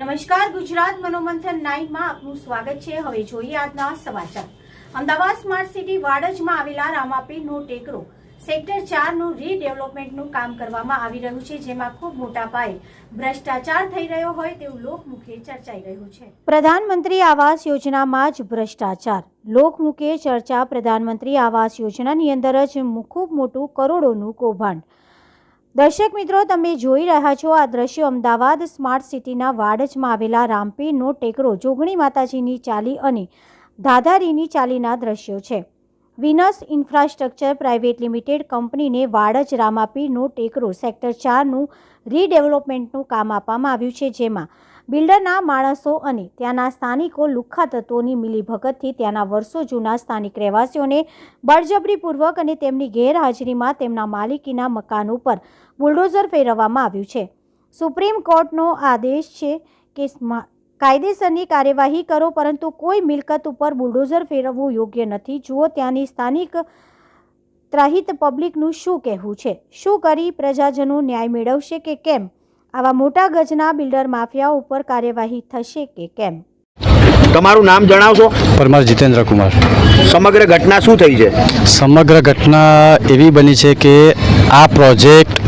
નમસ્કાર, ગુજરાત મનોમંથન નાઇનમાં આપનું સ્વાગત છે. હવે જોઈએ આજના સમાચાર. અમદાવાદ સ્માર્ટ સિટી વાડજમાં આવેલા રામાપીરનો ટેકરો સેક્ટર ચારનું રીડેવલપમેન્ટનું કામ કરવામાં આવી રહ્યું છે, જેમાં ખૂબ મોટા પાયે ભ્રષ્ટાચાર થઈ રહ્યો હોય તેવું લોકમુખે ચર્ચાઈ રહ્યું છે. પ્રધાનમંત્રી આવાસ યોજનામાં જ ભ્રષ્ટાચાર. લોકમુખે ચર્ચા પ્રધાનમંત્રી આવાસ યોજનાની અંદર જ ખૂબ મોટું કરોડોનું કૌભાંડ. દર્શક મિત્રો, તમે જોઈ રહ્યા છો આ દ્રશ્યો અમદાવાદ સ્માર્ટ સિટીના વાડજમાં આવેલા રામપીરનો ટેકરો જોગણી માતાજીની ચાલી અને ધાધારીની ચાલીના દ્રશ્યો છે. વિનસ ઇન્ફ્રાસ્ટ્રક્ચર પ્રાઇવેટ લિમિટેડ કંપનીને વાડજ રામાપીરનો ટેકરો સેક્ટર ચારનું રીડેવલપમેન્ટનું કામ આપવામાં આવ્યું છે, જેમાં બિલ્ડરના માણસો અને ત્યાંના સ્થાનિકો લુખ્ખા તત્વોની મિલીભગતથી ત્યાંના વર્ષો જૂના સ્થાનિક રહેવાસીઓને બળજબરીપૂર્વક અને તેમની ગેરહાજરીમાં તેમના માલિકીના મકાન ઉપર બુલડોઝર ફેરવવામાં આવ્યું છે. સુપ્રીમ કોર્ટનો આદેશ છે કે કાયદેસરની કાર્યવાહી કરો, પરંતુ કોઈ મિલકત ઉપર બુલડોઝર ફેરવવું યોગ્ય નથી. જુઓ ત્યાંની સ્થાનિક ત્રાહિત પબ્લિકનું શું કહેવું છે? શું કરી પ્રજાજનો ન્યાય મેળવશે કે કેમ? આવા મોટા ગજના બિલ્ડર માફિયા ઉપર કાર્યવાહી થશે કે કેમ? તમારું નામ જણાવશો? પરમાર જીતેન્દ્ર કુમાર. સમગ્ર ઘટના શું થઈ છે? સમગ્ર ઘટના એવી બની છે કે આ પ્રોજેક્ટ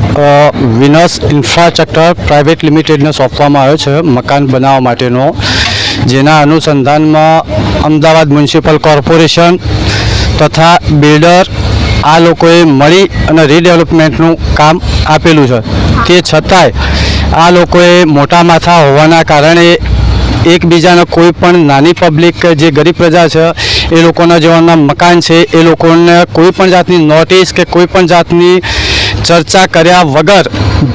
વિનસ ઇન્ફ્રાસ્ટ્રક્ચર પ્રાઇવેટ લિમિટેડને સોંપવામાં આવ્યો છે મકાન બનાવવા માટેનો જેના અનુસંધાનમાં અમદાવાદ મ્યુનિસિપલ કોર્પોરેશન તથા બિલ્ડર આ લોકોએ મળી અને રીડેવલપમેન્ટનું કામ આપેલું છે. તે છતાંય આ લોકોએ મોટા માથા હોવાના કારણે એકબીજાના કોઈ પણ નાની પબ્લિક જે ગરીબ પ્રજા છે, એ લોકોના જેવાના મકાન છે, એ લોકોને કોઈ પણ જાતની નોટિસ કે કોઈ પણ જાતની ચર્ચા કર્યા વગર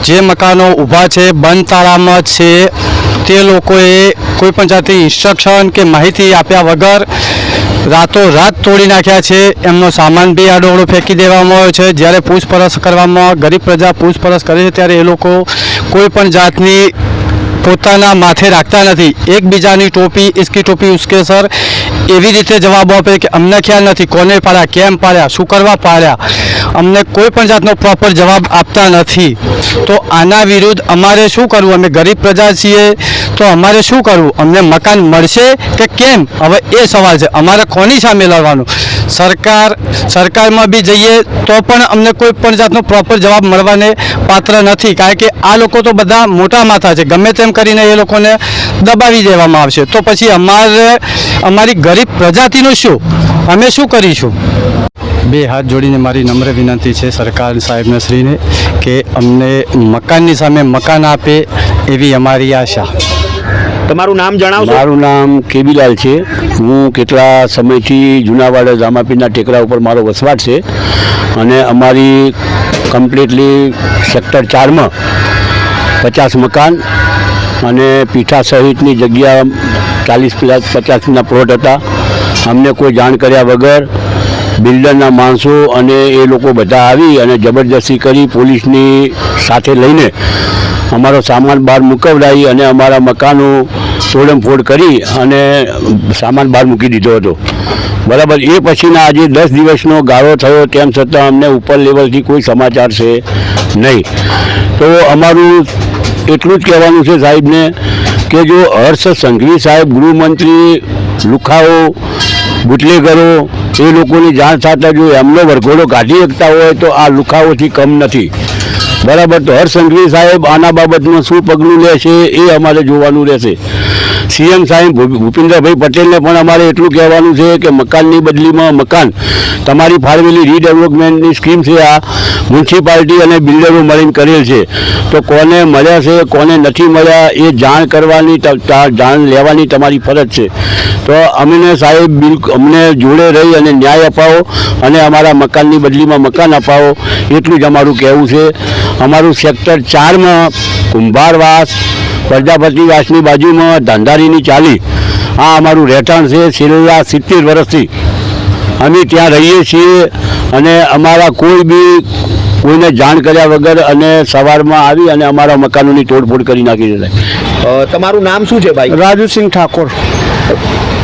જે મકાનો ઊભા છે બંધ તાળામાં છે, તે લોકોએ કોઈ પણ જાતની ઇન્સ્ટ્રક્શન કે માહિતી આપ્યા વગર રાતો રાત તોડી નાખ્યા છે. એમનો સામાન બી આડોળો ફેંકી દેવામાં આવ્યો છે. જ્યારે પૂછપરછ કરવામાં ગરીબ પ્રજા પૂછપરછ કરે છે, ત્યારે એ લોકો કોઈ પણ જાતની પોતાના માથે રાખતા નથી. એકબીજાની ટોપી, ઇસકી ટોપી, ઉસકે સર, એવી રીતે જવાબ આપે કે અમને ખ્યાલ નથી કોને પાડ્યા, કેમ પાડ્યા, શું કરવા પાડ્યા. અમને કોઈ પણ જાતનો પ્રોપર જવાબ આપતા નથી. તો આના વિરુદ્ધ અમારે શું કરવું? અમે ગરીબ પ્રજા છીએ, તો અમારે શું કરવું? અમને મકાન મળશે કે કેમ? હવે એ સવાલ છે. અમારે કોની સામે લડવાનું? સરકાર સરકારમાં બી જઈએ તો પણ અમને કોઈ પણ જાતનો પ્રોપર જવાબ મળવાને પાત્ર નથી. કારણ કે આ લોકો તો બધા મોટા માથા છે. ગમે તેમ કરીને એ લોકોને દબાવી દેવામાં આવશે. તો પછી અમારે, અમારી ગરીબ પ્રજાતિનું શું? અમે શું કરીશું? બે હાથ જોડીને મારી નમ્ર વિનંતી છે સરકાર સાહેબને શ્રીને કે અમને મકાનની સામે મકાન આપે એવી અમારી આશા. તમારું નામ જણાવશો? મારું નામ કેબીલાલ છે. હું કેટલા સમયથી જુનાવાડ રામાપીરના ટેકરા ઉપર મારો વસવાટ છે અને અમારી કમ્પ્લીટલી સેક્ટર ચારમાં પચાસ મકાન અને પીઠા સહિતની જગ્યા ચાલીસ પચાસના પ્લોટ હતા. અમને કોઈ જાણ કર્યા વગર બિલ્ડરના માણસો અને એ લોકો બધા આવી અને જબરદસ્તી કરી પોલીસની સાથે લઈને અમારો સામાન બહાર મુકવડાવી અને અમારા મકાનો તોડમફોડ કરી અને સામાન બહાર મૂકી દીધો હતો. બરાબર, એ પછીના આજે દસ દિવસનો ગાળો થયો, તેમ છતાં અમને ઉપર લેવલથી કોઈ સમાચાર છે નહીં. તો અમારું એટલું જ કહેવાનું છે સાહેબને કે જો હર્ષ સંઘવી સાહેબ, ગૃહમંત્રી, લુખાઓ, બુટલેગરો, એ લોકોની જાણ સાથે જો એમનો વરઘોડો કાઢી શકતા હોય તો આ લુખાઓથી કમ નથી. બરાબર. તો હર્ષ સંઘવી સાહેબ આના બાબતમાં શું પગલું લે છે એ અમારે જોવાનું રહેશે. સીએમ સાહેબ ભૂપેન્દ્રભાઈ પટેલને પણ અમારે એટલું કહેવાનું છે કે મકાનની બદલીમાં મકાન તમારી ફાળવેલી રીડેવલપમેન્ટની સ્કીમ છે આ મ્યુનિસિપાલિટી અને બિલ્ડરો મળીને કરેલ છે. તો કોને મળ્યા છે, કોને નથી મળ્યા, એ જાણ કરવાની જાણ લેવાની તમારી ફરજ છે. તો અમને સાહેબ બિલકુલ, અમને જોડે રહી અને ન્યાય અપાવો અને અમારા મકાનની બદલીમાં મકાન અપાવો, એટલું જ અમારું કહેવું છે. અમારું સેક્ટર ચારમાં કુંભારવાસ પ્રજાપતિવાસની બાજુમાં ધાંધારીની ચાલી. આ અમારું રહેઠાણ છે છેલ્લા સિત્તેર વર્ષથી. અમે ત્યાં રહીએ છીએ અને અમારા કોઈ બી કોઈને જાણ કર્યા વગર અને સવારમાં આવી અને અમારા મકાનોની તોડફોડ કરી નાખી દીધા તમારું નામ શું છે ભાઈ? રાજુસિંહ ઠાકોર.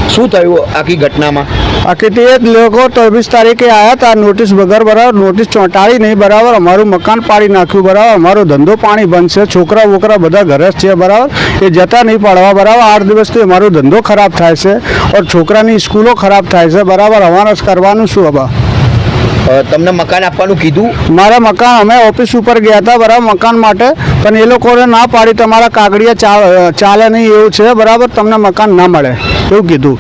શું થયું આખી ઘટનામાં? આખી તે જ લોકો ચોવીસ તારીખે આવ્યા હતા નોટિસ વગર બરાબર નોટિસ ચોંટાડી નહીં બરાબર અમારું મકાન પાડી નાખ્યું બરાબર અમારો ધંધો પાણી બંધ છે છોકરા વોકરા બધા ઘરે જ છે બરાબર એ જતા નહીં પાડવા બરાબર આઠ દિવસથી અમારો ધંધો ખરાબ થાય છે ઓર છોકરાની સ્કૂલો ખરાબ થાય છે બરાબર અમારે કરવાનું શું હવે તમને મકાન આપવાનું કીધું? મારા મકાન અમે ઓફિસ ઉપર ગયા હતા બરાબર મકાન માટે પણ એ લોકોને ના પાડી તમારા કાગળિયા ચા- ચાલે નહીં એવું છે બરાબર તમને મકાન ના મળે. એવું કીધું?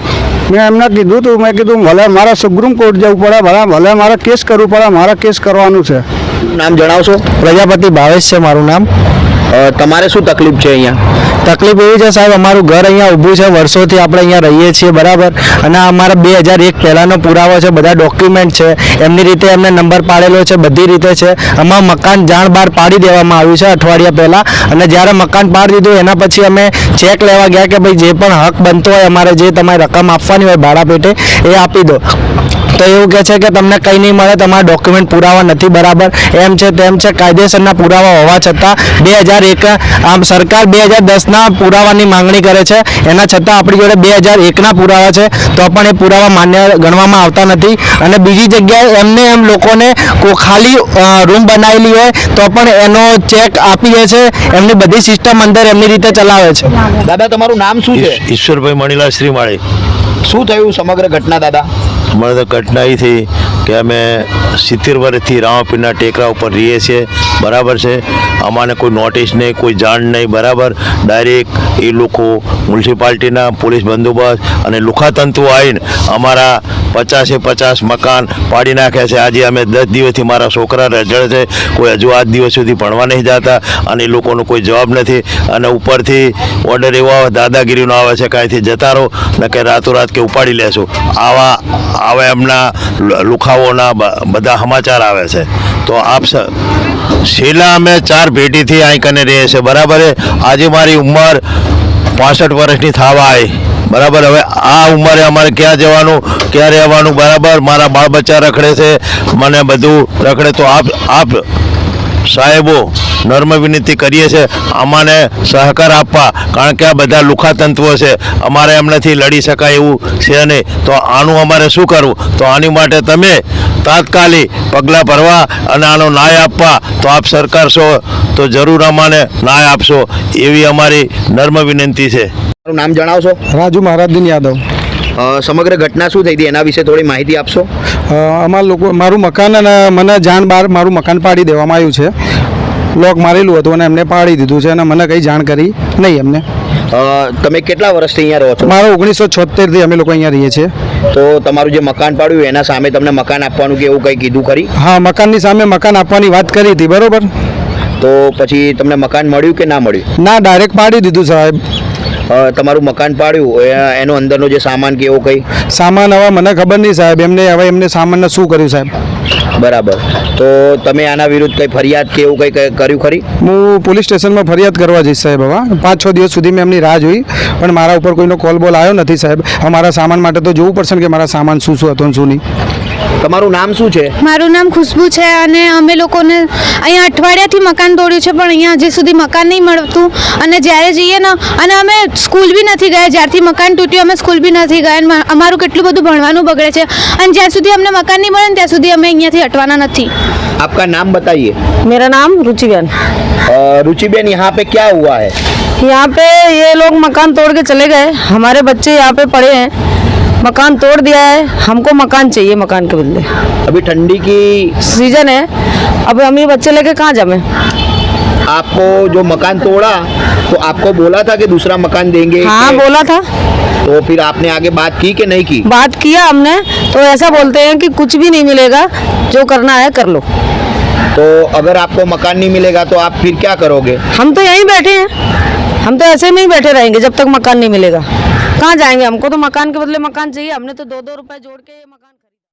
મેં એમને કીધું તું મેં કીધું ભલે મારે સુપ્રીમ કોર્ટ જવું પડે ભલે ભલે મારે કેસ કરવું પડે મારે કેસ કરવાનું છે. નામ જણાવશો? પ્રજાપતિ ભાવેશ છે મારું નામ. તમારે શું તકલીફ છે અહીંયા? તકલીફ એવી છે સાહેબ, અમારું ઘર અહીંયા ઊભું છે, વર્ષોથી આપણે અહીંયા રહીએ છીએ, બરાબર? અને આ અમારા બે હજાર એક પહેલાંનો પુરાવો છે, બધા ડોક્યુમેન્ટ છે, એમની રીતે એમને નંબર પાડેલો છે, બધી રીતે છે. આમાં મકાન જાણ બહાર પાડી દેવામાં આવ્યું છે અઠવાડિયા પહેલાં. અને જ્યારે મકાન પાડી દીધું, એના પછી અમે ચેક લેવા ગયા કે ભાઈ જે પણ હક બનતો હોય, અમારે જે તમારે રકમ આપવાની હોય ભાડા પેટે એ આપી દો. તો એવું કહે છે કે તમને કંઈ નહીં મળે, તમારા ડોક્યુમેન્ટ પુરાવા નથી, બરાબર? એમ છે તેમ છે, કાયદેસરના પુરાવા હોવા છતાં બે હજાર એક, આમ સરકાર બે હજાર દસના પુરાવાની માંગણી કરે છે. એના છતાં આપણી જોડે બે હજાર એકના પુરાવા છે. તો પણ એ પુરાવા માન્ય ગણવામાં આવતા નથી. અને બીજી જગ્યાએ એમને એમ લોકોને કો- ખાલી રૂમ બનાવેલી હોય તો પણ એનો ચેક આપી દે છે. એમની બધી સિસ્ટમ અંદર એમની રીતે ચલાવે છે. દાદા તમારું નામ શું છે? ઈશ્વરભાઈ મણીલાલ શ્રીમાળી. શું થયું સમગ્ર ઘટના દાદા? મને તો કઠિનાઈ થઈ કે અમે સિત્તેર વર્ષથી રામાપીરના ટેકરા ઉપર રહીએ છીએ. બરાબર છે? અમાને કોઈ નોટિસ નહીં, કોઈ જાણ નહીં, બરાબર? ડાયરેક્ટ એ લોકો મ્યુનિસિપાલિટીના પોલીસ બંદોબસ્ત અને લુખાતંતુ આવીને અમારા પચાસે પચાસ મકાન પાડી નાખ્યા છે. આજે અમે દસ દિવસથી મારા છોકરા રજળ છે. કોઈ હજુ આજ દિવસ સુધી ભણવા નહીં જતા અને એ લોકોનો કોઈ જવાબ નથી. અને ઉપરથી ઓર્ડર એવો આવે, દાદાગીરીનો આવે છે કાંઈથી જતા રહો ને કે રાતોરાત કે ઉપાડી લેશું. આવા આવા એમના લુખાઓના બધા સમાચાર આવે છે. તો આપ શીલા અમે ચાર પેઢીથી અહીં કને રહીએ છીએ. બરાબર આજે મારી ઉંમર પાસઠ વર્ષની થવાય. બરાબર? હવે આ ઉંમરે અમારે ક્યાં જવાનું, ક્યાં રહેવાનું? બરાબર? મારા બાળ બચ્ચા રખડે છે. મને બધું રખડે. તો આપ આપ સાહેબો, નર્મ વિનંતી કરીએ છીએ અમાને સહકાર આપવા. કારણ કે આ બધા લુખાતંતુઓ છે. અમારે એમનાથી લડી શકાય એવું છે નહીં. તો આનું અમારે શું કરવું? તો આની માટે તમે તાત્કાલિક પગલાં ભરવા અને આનો ન્યાય આપવા તો આપ સરકાર છો તો જરૂર અમાને ન્યાય આપશો એવી અમારી નર્મ વિનંતી છે. મારું નામ જણાવશો? રાજુ મહારાજદીન યાદવ. સમગ્ર ઘટના શું થઈ હતી? એના વિશે થોડી માહિતી આપશો? અમારા લોકો મારું મકાન અને મને જાણ બહાર મારું મકાન પાડી દેવામાં આવ્યું છે. લોક મારેલું હતું અને એમને પાડી દીધું છે અને મને કંઈ જાણ કરી નહીં એમને. તમે કેટલા વર્ષથી અહીંયા રહો છો? મારો ઓગણીસો છોતેરથી અમે લોકો અહીંયા રહીએ છીએ. તો તમારું જે મકાન પાડ્યું એના સામે તમને મકાન આપવાનું કે એવું કંઈ કીધું ખરી? હા મકાનની સામે મકાન આપવાની વાત કરી હતી બરોબર? તો પછી તમને મકાન મળ્યું કે ના મળ્યું? ના ડાયરેક્ટ પાડી દીધું સાહેબ. તમારું મકાન પાડ્યું એનો અંદરનો જે સામાન કે એવું કંઈ? સામાન હવે મને ખબર નહીં સાહેબ એમને હવે એમને સામાનને શું કર્યું સાહેબ? બરાબર. તો તમે આના વિરુદ્ધ કંઈ ફરિયાદ કે એવું કંઈ કર્યું ખરી? હું પોલીસ સ્ટેશનમાં ફરિયાદ કરવા જઈશ સાહેબ હવે પાંચ છ દિવસ સુધી મેં એમની રાહ જોઈ પણ મારા ઉપર કોઈનો કોલ બોલ આવ્યો નથી સાહેબ. અમારા મારા સામાન માટે તો જોવું પડશે કે મારા સામાન શું શું હતો શું નહીં. તમારું નામ શું છે? મારું નામ ખુશ્બુ છે અને અમે લોકોને અહીંયા અઠવાડિયાથી મકાન તોડ્યું છે પણ અહીંયા હજી સુધી મકાન નહીં મળતું. અને જ્યારે જઈએ ને અને અમે સ્કૂલ બી નથી ગયા જ્યારથી મકાન તૂટ્યું અમે સ્કૂલ બી નથી ગયા અમારું કેટલું બધું ભણવાનું બગડે છે. અને જ્યાં સુધી અમને મકાન નહીં મળે ને ત્યાં સુધી અમે અહીંયાથી हटवाना नहीं आपका नाम बताइए। मेरा नाम रुचि बहन। रुचि बहन यहाँ पे क्या हुआ है? यहाँ पे ये लोग मकान तोड़ के चले गए। हमारे बच्चे यहाँ पे पड़े हैं। मकान तोड़ दिया है। हमको मकान चाहिए मकान के बदले। अभी ठंडी की सीज़न है। अब हम ये बच्चे लेके कहाँ जावे आपको जो मकान तोड़ा तो आपको बोला था कि दूसरा मकान देंगे? हाँ बोला था। तो फिर आपने आगे बात की कि नहीं की? बात किया हमने तो ऐसा बोलते हैं कि कुछ भी नहीं मिलेगा जो करना है कर लो। तो अगर आपको मकान नहीं मिलेगा तो आप फिर क्या करोगे? हम तो यहीं बैठे हैं। हम तो ऐसे में ही बैठे रहेंगे जब तक मकान नहीं मिलेगा। कहाँ जाएँगे हमको? तो मकान के बदले मकान चाहिए। हमने तो दो दो रुपए जोड़ के मकान